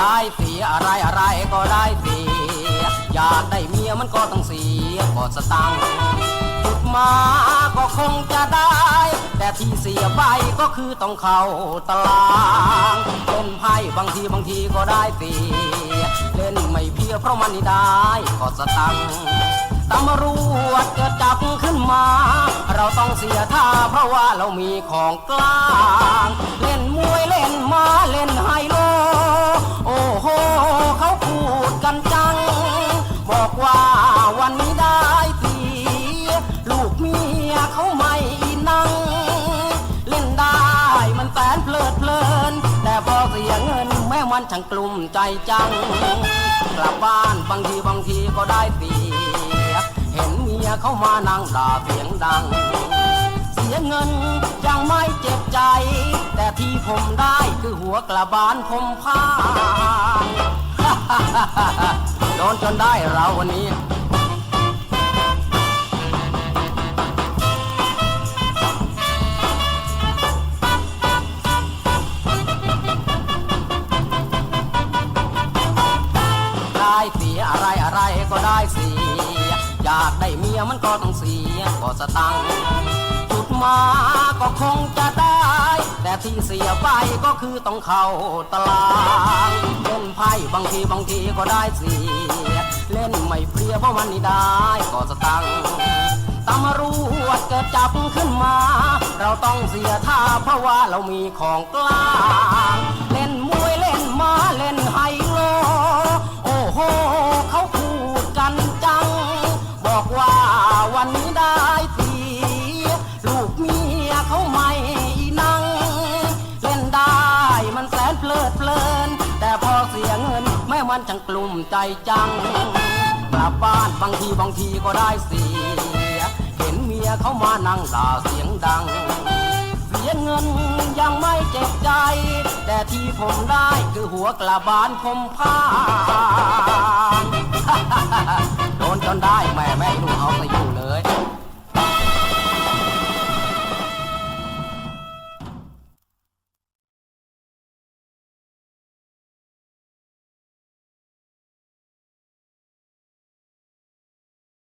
ได้เสียอะไรอะไรก็ได้เสีย อยากได้เมียมันก็ต้องเสียก็สตังค์จุดมาก็คงจะได้ แต่ที่เสียไปก็คือต้องเข้าตารางเล่นไพ่บางทีบางทีก็ได้เสีย เล่นไม่เพียเพราะมันนี่ได้ก็สตังค์ตำรวจจะจับขึ้นมา เราต้องเสียท่าเพราะว่าเรามีของกลาง เมียเขาไม่นั่งเล่นได้มันแสนเพลิดเพลิน แต่พอเสียเงินแม่มันช่างกลุ่มใจจัง กลับบ้านบางทีบางทีก็ได้เสีย เห็นเมียเขามานั่งด่าเสียงดัง เสียเงินยังไม่เจ็บใจ แต่ที่ผมได้คือหัวกระบาลผมพาโดนจนได้เราวันนี้ากได้เมียมันก็ต้องเสียก็สตังค์จุดมาก็คงจะได้ แต่ที่เสียไปก็คือต้องเข้าตารางเล่นไพ่บางทีบางทีก็ได้เสีย เล่นไม่เพลียเพราะมันนี่ได้ก็สตังตำรวจจะจับขึ้นมา เราต้องเสียท่าเพราะว่าเรามีของกล้า มันจังกลุ่มใจจัง กลับบ้านบางทีบางทีก็ได้เสีย เห็นเมียเขามานั่งด่าเสียงดัง เสียเงินยังไม่เจ็บใจ แต่ที่ผมได้คือหัวกลับบ้านผมพาโดนจนได้แม่แม่ดูเอาไป